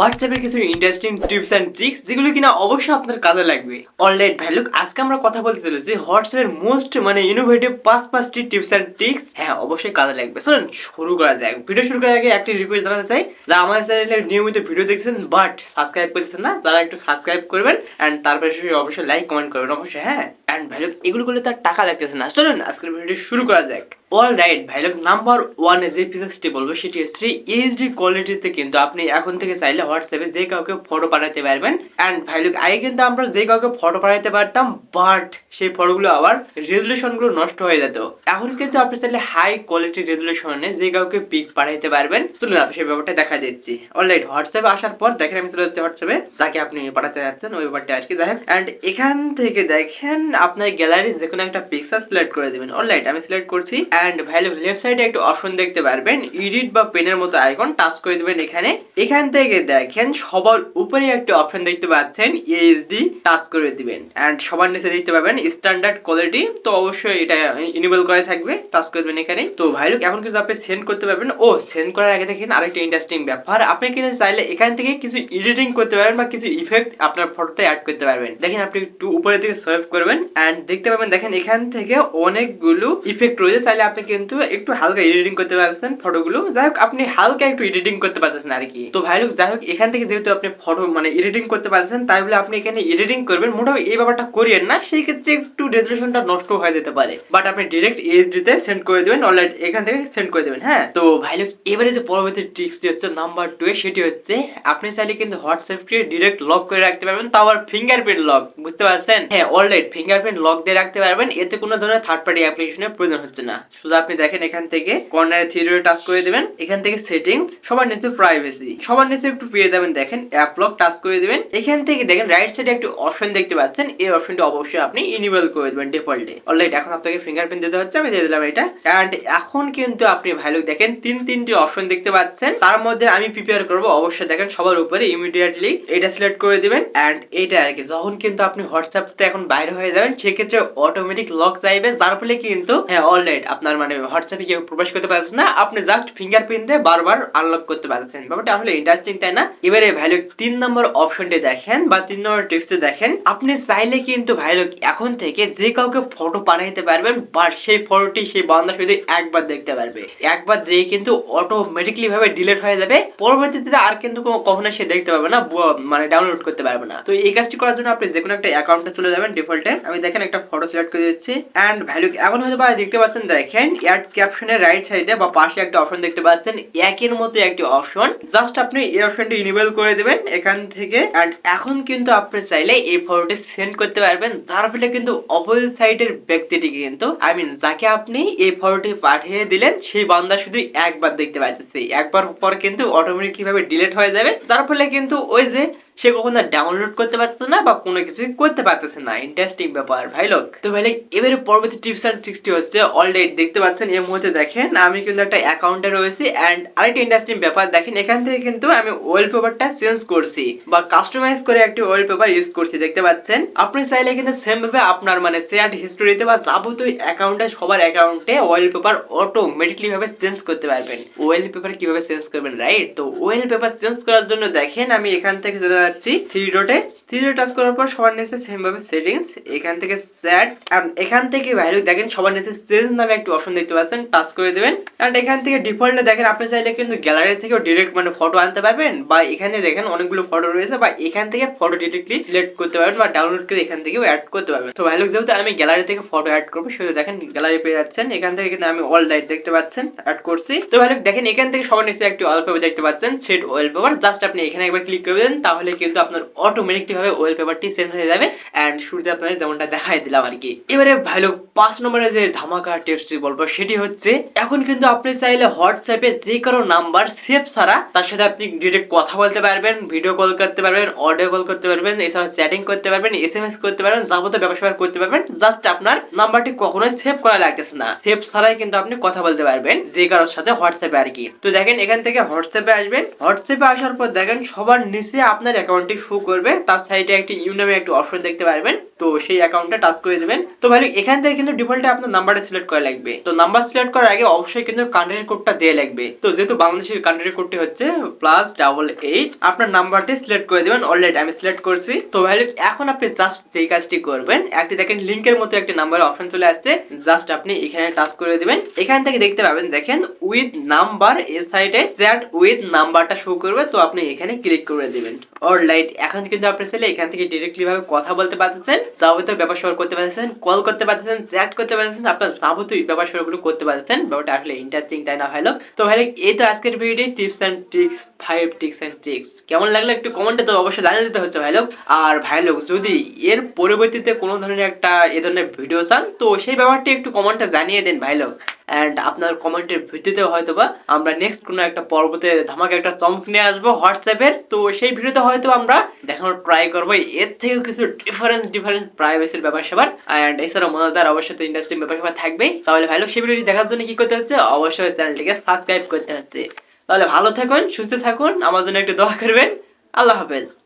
হোয়াটসঅ্যাপের কিছু interesting tips and tricks যেগুলো কিনা অবশ্যই আপনার কাজে লাগবে। অলরাইট ভাই লুক আজকে আমরা কথা বলতে চলেছি হোয়াটসঅ্যাপের মোস্ট মানে ইনোভেটিভ পাঁচ পাঁচটি টিপস অ্যান্ড ট্রিক্স হ্যাঁ অবশ্যই কাজে লাগবে। চলুন, শুরু করা যাক। ভিডিও শুরু করার আগে একটি রিকোয়েস্ট জানাতে চাই। যারা আমার চ্যানেলে নিয়মিত ভিডিও দেখছেন বাট সাবস্ক্রাইব করতেছেন না, তারা একটু সাবস্ক্রাইব করবেন অ্যান্ড তারপরে অবশ্যই লাইক কমেন্ট করবেন। অবশ্যই হ্যাঁ। অ্যান্ড ভাই লোক এগুলো করলে তার টাকা লাগতেছে না। চলুন, আজকের ভিডিও শুরু করা যাক। অল রাইট ভাই লোক নাম্বার ওয়ানে যে ফিচার্সটি বলব, সেটি হচ্ছে এইচডি কোয়ালিটিতে কিন্তু আপনি এখন থেকে চাইলে হোয়াটসঅ্যাপে যে কাউকে ফটো পাঠাতে পারবেন। অ্যান্ড ভাই লোক আগে কিন্তু আমরা যে কাউকে ফটো পাঠাতে পারতাম বাট সেই ফটোগুলো আবার রেজুলেশনগুলো নষ্ট হয়ে যেত। এখন কিন্তু আপনি চাইলে হাই কোয়ালিটি রেজুলেশনে যে কাউকে পিক পাঠাইতে পারবেন। চলুন আপনি সেই ব্যাপারটা দেখা দিচ্ছি। অলরাইট হোয়াটসঅ্যাপে আসার পর দেখেন, আমি চলে যাচ্ছি হোয়াটসঅ্যাপে যাকে আপনি পাঠাতে যাচ্ছেন, ওই ব্যাপারটা আর কি যাই হোক অ্যান্ড এখান থেকে দেখেন, আপনার গ্যালারি যে কোনো একটা পিকচার সিলেক্ট করে দিবেন। অলরাইট আমি সিলেক্ট করছি অ্যান্ড ভাই লেফট সাইডে একটা অপশন দেখতে পারবেন। এডিট বা পেনের মতো আইকন টাচ করে দিবেন এখানে। এখান থেকে দেখেন, সবার উপরে একটা অপশন দেখতে পাচ্ছেন এইচডি টাচ করে দিবেন। অ্যান্ড সবার নিচে দেখতে পাবেন স্ট্যান্ডার্ড কোয়ালিটি তো অবশ্যই এটা ইনেবল করে থাকবে টাচ করে দেবেন এখানে। তো ভাই এখন কিন্তু আপনি সেন্ড করতে পারবেন। ও সেন্ড করার আগে দেখেন আরেকটা ইন্টারেস্টিং ব্যাপার। আপনি কিন্তু চাইলে এখান থেকে কিছু এডিটিং করতে পারবেন বা কিছু ইফেক্ট আপনার ফটোতে অ্যাড করতে পারবেন। দেখেন আপনি একটু উপরের দিকে সোয়েপ করবেন। অ্যান্ড দেখতে পাবেন, দেখেন এখান থেকে অনেকগুলো ইফেক্ট রয়েছে। চাইলে আপনি কিন্তু একটু হালকা এডিটিং করতে পারছেন ফটোগুলো যাই হোক, আপনি হালকা একটু এডিটিং করতে পারতেছেন আর কি। তো ভাই লোক, যাই হোক, এখান থেকে যেহেতু আপনি ফটো মানে এডিটিং করতে পারছেন তাই বলে আপনি এখানে এডিটিং করবেন। মোটামুটি এই ব্যাপারটা করিয়েন না, সেই ক্ষেত্রে একটু রেজলিউশনটা নষ্ট হয়ে যেতে পারে। বাট আপনি ডিরেক্ট এইচডি তে সেন্ড করে দেবেন অলরাইট এখান থেকে সেন্ড করে দেবেন হ্যাঁ? তো ভাই লোক, এবারে যে পরবর্তী ট্রিক্সটি হচ্ছে নাম্বার টু সেটি হচ্ছে আপনি চাইলে কিন্তু হোয়াটসঅ্যাপকে ডিরেক্ট লক করে রাখতে পারবেন, তাও আবার ফিঙ্গারপ্রিন্ট লক বুঝতে পারছেন? হ্যাঁ অলরাইট ফিঙ্গারপ্রিন্ট লক দিয়ে রাখতে পারবেন, এতে কোনো ধরনের থার্ড পার্টি অ্যাপ্লিকেশনের প্রয়োজন হচ্ছে না। শুধু আপনি দেখেন এখান থেকে কর্নারে থ্রি টাচ করে দেবেন। এখান থেকে সেটিংস সবার নিচে প্রাইভেসি সবার নিচে একটু পেয়ে যাবেন, দেখেন অ্যাপ লক টাচ করে দিবেন। এখান থেকে দেখেন রাইট সাইডে একটু অপশন দেখতে পাচ্ছেন। এই অপশনটি অবশ্যই আপনি ইনেবল করে দেবেন ডিফল্টে অলরাইট এখন আপনাকে ফিঙ্গারপ্রিন্ট দিতে হচ্ছে, আমি দিয়ে দিলাম এটা। অ্যান্ড এখন কিন্তু আপনি ভালো দেখেন, তিন তিনটি অপশন দেখতে পাচ্ছেন। তার মধ্যে আমি প্রিপেয়ার করব, অবশ্যই দেখেন, সবার উপরে ইমিডিয়েটলি এটা সিলেক্ট করে দিবেন। অ্যান্ড এটা আর কি, যখন কিন্তু আপনি হোয়াটসঅ্যাপ থেকে এখন বাইরে হয়ে যাবেন, সেক্ষেত্রে অটোমেটিক লক চাইবে, যার ফলে কিন্তু হ্যাঁ অলরাইট আপনার মানে হোয়াটসঅ্যাপে কেউ প্রবেশ করতে পারছেন না, আপনি জাস্ট ফিঙ্গারপ্রিন্ট দিয়ে বারবার আনলক করতে পারছেন ব্যাপারটা আসলে ইন্টারেস্টিং তাই না? এবারে ভ্যালু তিন নম্বর অপশনটি দেখেন বা তিন নম্বর টিপসটি দেখেন। আপনি চাইলে কিন্তু ভ্যালু এখন থেকে যে কাউকে ফটো পাঠাইতে পারবেন বাট সেই ফটোটি সেই বান্দা শুধু একবার দেখতে পারবে। একবার দিয়ে কিন্তু অটোমেটিকলি ভাবে ডিলিট হয়ে যাবে। পরবর্তীতে আর কিন্তু কখনো সে দেখতে পারবে না মানে ডাউনলোড করতে পারবে না। তো এই কাজটি করার জন্য আপনি যে কোনো একটা অ্যাকাউন্টে চলে যাবেন ডিফল্টে আমি দেখেন একটা ফটো সিলেক্ট করে দিচ্ছি। অ্যান্ড ভ্যালু এখন হয়তো বা দেখতে পাচ্ছেন দেখেন অ্যাড ক্যাপশনের রাইট সাইডে বা পাশে একটা অপশন দেখতে পাচ্ছেন, একের মতো একটি অপশন জাস্ট আপনি এই অপশনটি ইনেবল করে দেবেন এখান থেকে। অ্যান্ড এখন কিন্তু আপনি চাইলে এই ফটোটি সেন্ড করতে পারবেন। তার ফলে কিন্তু অপোজিট সাইডের ব্যক্তিটি কিন্তু আই মিন যাকে আপনি এই ফটোটি পাঠিয়ে দিলেন, সেই বান্দা শুধু একবার দেখতে পাইতেছে একবার পর কিন্তু অটোমেটিকলি ভাবে ডিলিট হয়ে যাবে। যার ফলে কিন্তু ওই যে সে কখনো ডাউনলোড করতে পারছে না বা কোনো কিছু করতে পারতেছে না। ইন্টারেস্টিং ব্যাপার ভাই লোক তো ভাই লোক, এবারে পরবর্তী টিপস অ্যান্ড ট্রিক্সটি হচ্ছে অলরেডি দেখতে পাচ্ছেন এই মুহূর্তে দেখেন আমি কিন্তু একটা অ্যাকাউন্টে রয়েছি অ্যান্ড আরেকটা ইন্টারেস্টিং ব্যাপার দেখেন এখান থেকে কিন্তু আমি ওয়েল পেপারটা চেঞ্জ করছি বা কাস্টমাইজ করে একটি ওয়েল পেপার ইউজ করছি দেখতে পাচ্ছেন? আপনি চাইলে কিন্তু সেম ভাবে আপনার মানে চ্যাট হিস্টোরিতে বা যাবতীয় অ্যাকাউন্টে সবার অ্যাকাউন্টে ওয়েল পেপার অটোমেটিকলি ভাবে চেঞ্জ করতে পারবেন। ওয়েল পেপার কীভাবে চেঞ্জ করবেন রাইট তো ওয়েল পেপার চেঞ্জ করার জন্য দেখেন আমি এখান থেকে যাচ্ছি থ্রি ডটে থ্রি ডট টাচ করার পর সবার নিচে সেম ভাবে সেটিংস এখান থেকে স্যাট এখান থেকে ভ্যালু দেখেন সবার নিচে চেঞ্জ নামে একটি অপশন দেখতে পাচ্ছেন টাচ করে দেবেন। অ্যান্ড এখান থেকে ডিফল্টে দেখেন, আপনি চাইলে কিন্তু গ্যালারি থেকে ডিরেক্ট মানে ফটো আনতে পারবেন, বা এখানে দেখেন অনেকগুলো ফটো রয়েছে, বা এখান থেকে ফটো ডিরেক্টলি সিলেক্ট করতে পারবেন, বা ডাউনলোড করে এখান থেকেও অ্যাড করতে পারবেন। তো ভ্যালু যেহেতু আমি গ্যালারি থেকে ফটো অ্যাড করব, সেহেতু দেখেন গ্যালারি পেয়ে যাচ্ছেন, এখান থেকে কিন্তু আমি অল লাইট দেখতে পাচ্ছেন অ্যাড করছি। তো ভ্যালু দেখেন এখান থেকে সবার নিচে একটি ওয়ালপেপার দেখতে পাচ্ছেন সেট ওয়ালপেপার জাস্ট আপনি এখানে একবার ক্লিক করে দেন, তাহলে কিন্তু আপনার অটোমেটিকলি ভাবে ওয়ালপেপারটি চেঞ্জ হয়ে যাবে অ্যান্ড শুরুতে আপনাদের যেমনটা দেখাই দিলাম আর কি। এবারে ভালো, পাঁচ নম্বরে যে ধামাকা টিপসটি বলব সেটি হচ্ছে, এখন কিন্তু আপনি চাইলে হোয়াটসঅ্যাপে যে কারও নাম্বার সেভ ছাড়া তার সাথে আপনি ডিরেক্ট কথা বলতে পারবেন ভিডিও কল করতে পারবেন অডিও কল করতে পারবেন, এছাড়া চ্যাটিং করতে পারবেন এস এম এস করতে পারবেন, যাবতীয় ব্যবসা করতে পারবেন জাস্ট আপনার নাম্বারটি কখনোই সেভ করা লাগতেছে না। সেভ ছাড়াই কিন্তু আপনি কথা বলতে পারবেন যে কারোর সাথে হোয়াটসঅ্যাপে আর কি। তো দেখেন এখান থেকে হোয়াটসঅ্যাপে আসবেন। হোয়াটসঅ্যাপে আসার পর দেখেন সবার নিচে আপনার অ্যাকাউন্টটি শো করবে, তার সাইডে একটি ইউ নামে একটি অপশন দেখতে পারবেন। তো সেই অ্যাকাউন্টটা টাচ করে দেবেন। তো ভাই, এখান থেকে কিন্তু ডিফল্টে আপনার নাম্বারটা সিলেক্ট করা লাগবে। তো নাম্বার সিলেক্ট করার আগে অবশ্যই কিন্তু কান্ট্রি কোডটা দেওয়া লাগবে। তো যেহেতু বাংলাদেশের কান্ট্রি কোডটি হচ্ছে প্লাস ডাবল এইট আপনার নাম্বারটি সিলেক্ট করে দেবেন। অলরেডি আমি সিলেক্ট করছি। তো ভাই এখন আপনি জাস্ট যেই কাজটি করবেন, একটি দেখেন লিঙ্কের মতো একটি নাম্বার অপশন চলে আসছে। জাস্ট আপনি এখানে টাচ করে দিবেন। এখান থেকে দেখতে পাবেন, দেখেন উইথ নাম্বার এই সাইডে চ্যাট উইথ নাম্বারটা শো করবে। তো আপনি এখানে ক্লিক করে দিবেন। অলরাইট এখন কিন্তু আপনি চাইলে এখান থেকে ডিরেক্টলি ভাবে কথা বলতে পারতেছেন। যাবতীয় ব্যবসা স্যাপার করতে পারতেছেন কল করতে পারতেছেন চ্যাট করতে পারতেছেন, আপনার যাবতীয় ব্যাপার স্যাপারগুলো করতে পারতেছেন ব্যাপারটা আসলে ইন্টারেস্টিং তাই না ভাই? তো ভাই এই তো আজকের video tips and tricks five tips and tricks কেমন লাগল একটু কমেন্টে তো অবশ্যই জানিয়ে দিতে হচ্ছে ভাই আর ভাই যদি এর পরবর্তীতে কোনো ধরনের একটা এ ধরনের ভিডিও চান, তো সেই ব্যাপারটি একটু কমেন্টে জানিয়ে দেন ভাই অ্যান্ড আপনার কমেন্টের ভিত্তিতে হয়তো বা আমরা নেক্সট কোনো একটা পর্বতে ধামাকে একটা চমক নিয়ে আসব হোয়াটসঅ্যাপের তো সেই ভিডিওতে হয়তো আমরা দেখানোর ট্রাই করব। এর থেকেও কিছু ডিফারেন্স ডিফারেন্স প্রাইভেসির ব্যাপার স্যাপার। অ্যান্ড এছাড়া মজাদার অবশ্যই তো ইন্ডাস্ট্রি ব্যাপার স্যাপার থাকবে তাহলে ভাই সেই ভিডিওটি দেখার জন্য কি করতে হচ্ছে? অবশ্যই চ্যানেলটিকে সাবস্ক্রাইব করতে হচ্ছে। তাহলে ভালো থাকুন, সুস্থ থাকুন। আমার জন্য একটু দোয়া করবেন। আল্লাহ হাফেজ।